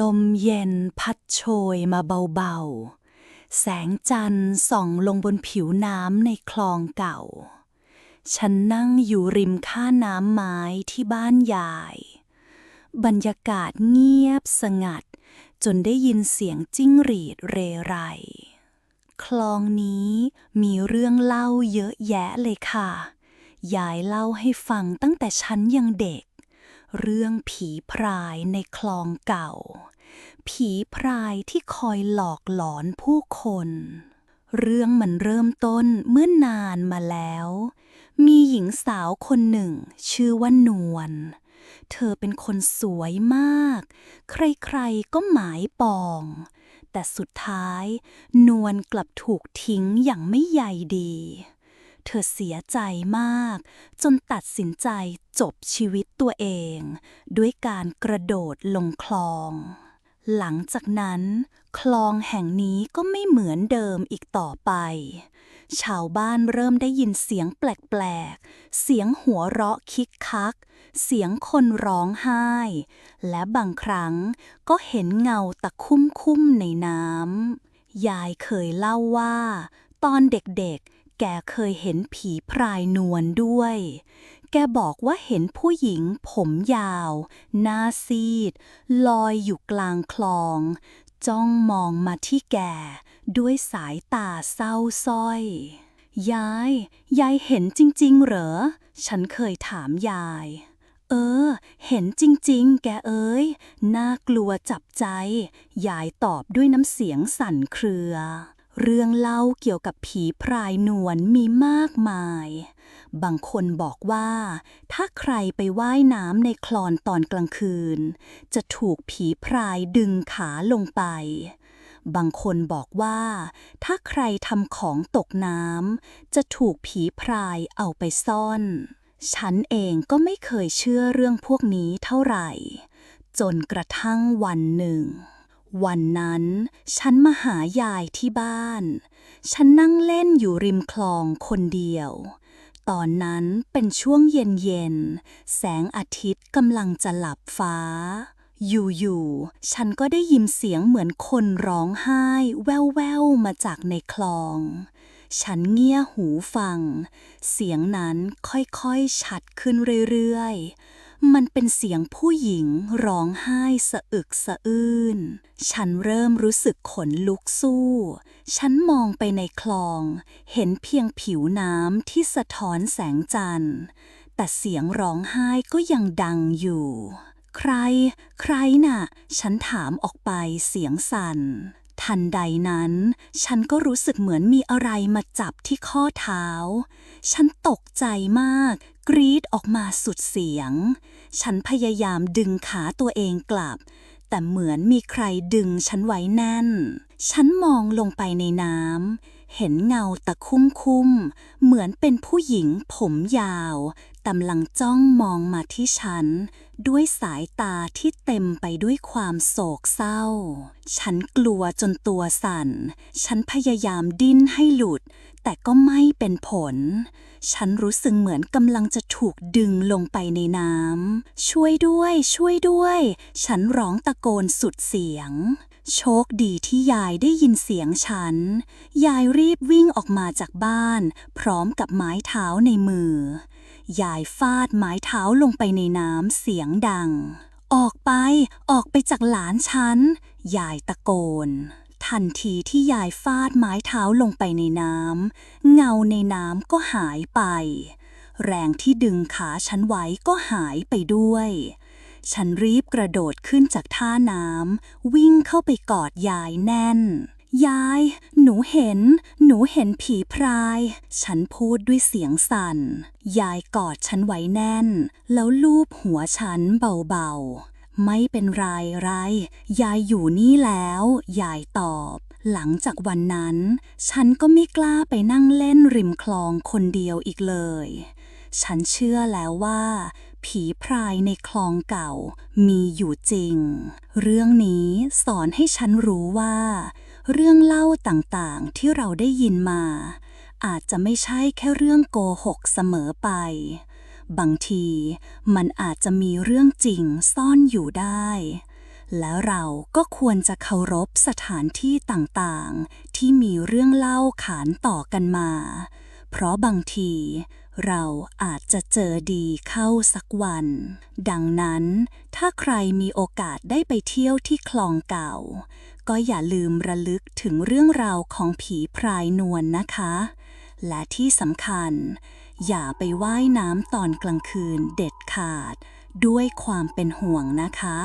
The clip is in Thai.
ลมเย็นพัดโชยมาเบาๆ แสงจันทร์ส่องลงบนผิวน้ำในคลองเก่า ฉันนั่งอยู่ริมค่าน้ำไม้ที่บ้านยาย บรรยากาศเงียบสงัด จนได้ยินเสียงจิ้งหรีดเรไร คลองนี้มีเรื่องเล่าเยอะแยะเลยค่ะ ยายเล่าให้ฟังตั้งแต่ฉันยังเด็ก เรื่องผีพรายในคลองเก่า ผีพรายที่คอยหลอกหลอนผู้คน เรื่องมันเริ่มต้นเมื่อนานมาแล้ว มีหญิงสาวคนหนึ่ง ชื่อว่านวลเธอเป็นคนสวยมาก ใครๆก็หมายปอง แต่สุดท้าย นวลกลับถูกทิ้งอย่างไม่ใยดี เธอเสียใจมาก จนตัดสินใจจบชีวิตตัวเอง ด้วยการกระโดดลงคลอง หลังจากนั้น คลองแห่งนี้ก็ไม่เหมือนเดิมอีกต่อไป ชาวบ้านเริ่มได้ยินเสียงแปลกๆ เสียงหัวเราะคิกคัก เสียงคนร้องไห้ และบางครั้งก็เห็นเงาตะคุ่มคุ้มๆในน้ำยายเคยเล่าว่า ตอนเด็กๆ แกเคยเห็นผีพรายนวลด้วย แกบอกว่าเห็นผู้หญิงผมยาว หน้าซีด ลอยอยู่กลางคลอง จ้องมองมาที่แก ด้วยสายตาเศร้าส้อย ยาย ยายเห็นจริง ๆ เหรอ ฉันเคยถามยาย เออ เห็นจริง ๆ แกเอ้ย น่ากลัวจับใจ ยายตอบด้วยน้ำเสียงสั่นเครือ เรื่องเล่าเกี่ยวกับผีพรายนวลมีมากมาย บางคนบอกว่า ถ้าใครไปว่ายน้ำในคลอนตอนกลางคืน จะถูกผีพรายดึงขาลงไป บางคนบอกว่า ถ้าใครทำของตกน้ำจะถูกผีพรายเอาไปซ่อน ฉันเองก็ไม่เคยเชื่อเรื่องพวกนี้เท่าไหร่ จนกระทั่งวันหนึ่ง วันนั้น ฉันมาหายายที่บ้าน ฉันนั่งเล่นอยู่ริมคลองคนเดียว ตอนนั้นเป็นช่วงเย็นๆ แสงอาทิตย์กำลังจะหลับฟ้า อยู่ๆ ฉันก็ได้ยินเสียงเหมือนคนร้องไห้ แว่วๆ มาจากในคลอง ฉันเงี่ยหูฟัง เสียงนั้นค่อยๆ ชัดขึ้นเรื่อยๆ มันเป็นเสียงผู้หญิงร้องไห้สะอึกสะอื้น ฉันเริ่มรู้สึกขนลุกสู้ ฉันมองไปในคลอง เห็นเพียงผิวน้ำที่สะท้อนแสงจันทร์ แต่เสียงร้องไห้ก็ยังดังอยู่ ใคร ใครน่ะ ฉันถามออกไปเสียงสั่น ทันใดนั้น ฉันก็รู้สึกเหมือนมีอะไรมาจับที่ข้อเท้า ฉันตกใจมาก กรีดออกมาสุดเสียง ฉันพยายามดึงขาตัวเองกลับ แต่เหมือนมีใครดึงฉันไว้แน่น ฉันมองลงไปในน้ำ เห็นเงาตะคุ่มคุ่มเหมือนเป็นผู้หญิงผมยาวกำลังจ้องมองมาที่ฉัน ด้วยสายตาที่เต็มไปด้วยความโศกเศร้า ฉันกลัวจนตัวสั่น ฉันพยายามดิ้นให้หลุด แต่ก็ไม่เป็นผล ฉันรู้สึกเหมือนกำลังจะถูกดึงลงไปในน้ำ ช่วยด้วย ช่วยด้วย ฉันร้องตะโกนสุดเสียง โชคดีที่ยายได้ยินเสียงฉัน ยายรีบวิ่งออกมาจากบ้าน พร้อมกับไม้เท้าในมือ ยายฟาดไม้เท้าลงไปในน้ำเสียงดัง ออกไป ออกไปจากหลานฉัน ยายตะโกน ทันทีที่ยายฟาดไม้เท้าลงไปในน้ำเงาในน้ำก็หายไป แรงที่ดึงขาฉันไว้ก็หายไปด้วย ฉันรีบกระโดดขึ้นจากท่าน้ำวิ่งเข้าไปกอดยายแน่น ยาย หนูเห็น หนูเห็นผีพราย ฉันพูดด้วยเสียงสั่น ยายกอดฉันไว้แน่น แล้วลูบหัวฉันเบาๆ ไม่เป็นไรไร ยายอยู่นี่แล้ว ยายตอบ หลังจากวันนั้น ฉันก็ไม่กล้าไปนั่งเล่นริมคลองคนเดียวอีกเลย ฉันเชื่อแล้วว่าผีพรายในคลองเก่ามีอยู่จริง เรื่องนี้สอนให้ฉันรู้ว่า เรื่องเล่าต่างๆที่เราได้ยินมา อาจจะไม่ใช่แค่เรื่องโกหกเสมอไป บางทีมันอาจจะมีเรื่องจริงซ่อนอยู่ได้ แล้วเราก็ควรจะเคารพสถานที่ต่างๆ ที่มีเรื่องเล่าขานต่อกันมา เพราะบางทีเราอาจจะเจอดีเข้าสักวัน ดังนั้นถ้าใครมีโอกาสได้ไปเที่ยวที่คลองเก่า ก็อย่าลืมระลึกถึงเรื่องราวของผีพรายนวลนะคะ และที่สำคัญ อย่าไปว่ายน้ำตอนกลางคืนเด็ดขาด ด้วยความเป็นห่วงนะคะ